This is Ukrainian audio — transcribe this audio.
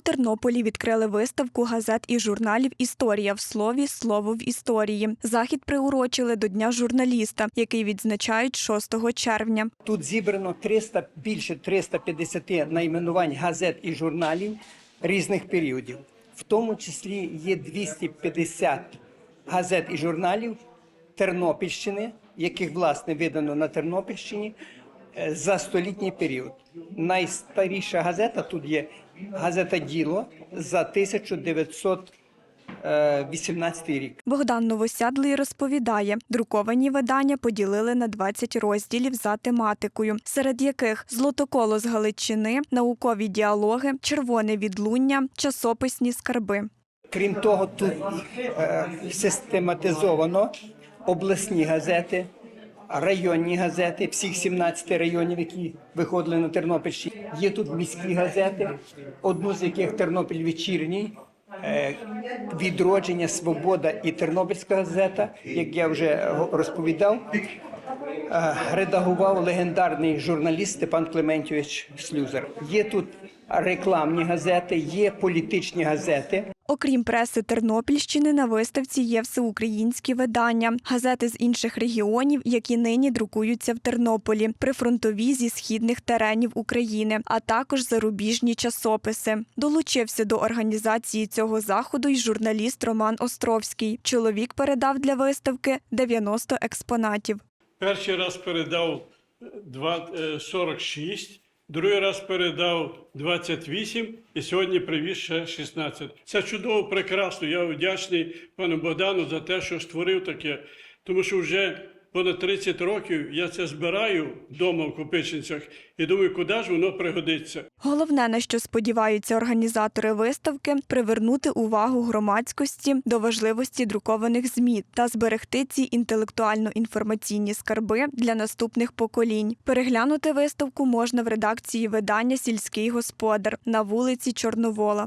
Тернополі відкрили виставку газет і журналів Історія в слові, слово в історії. Захід приурочили до Дня журналіста, який відзначають 6 червня. Тут зібрано 300, більше 350 найменувань газет і журналів різних періодів. В тому числі є 250 газет і журналів Тернопільщини, яких власне видано на Тернопільщині е, за столітній період. Найстаріша газета тут є газета Діло за 1918 рік. Богдан Новосядлий розповідає, друковані видання поділили на 20 розділів за тематикою, серед яких злотоколо з Галичини, наукові діалоги, червоне відлуння, часописні скарби. Крім того, тут е, систематизовано обласні газети, районні газети, всіх 17 районів, які виходили на Тернопільщині. Є тут міські газети, одну з яких Тернопіль вечірній. е, Відродження, свобода і Тернопільська газета, як я вже розповідав, е, редагував легендарний журналіст Степан Клементьович Слюзер. Є тут рекламні газети, є політичні газети. Окрім преси Тернопільщини, на виставці є всеукраїнські видання, газети з інших регіонів, які нині друкуються в Тернополі, прифронтові зі східних теренів України, а також зарубіжні часописи. Долучився до організації цього заходу й журналіст Роман Островський. Чоловік передав для виставки 90 експонатів. Перший раз передав два- е, 46, другий раз передав 28 і сьогодні привіз ще 16. Це чудово, прекрасно. Я вдячний пану Богдану за те, що створив таке, тому що вже понад 30 років я це збираю вдома в Копичинцях і думаю, куди ж воно пригодиться. Головне, на що сподіваються організатори виставки, привернути увагу громадськості до важливості друкованих ЗМІ та зберегти ці інтелектуально-інформаційні скарби для наступних поколінь. Переглянути виставку можна в редакції видання Сільський господар на вулиці Чорновола.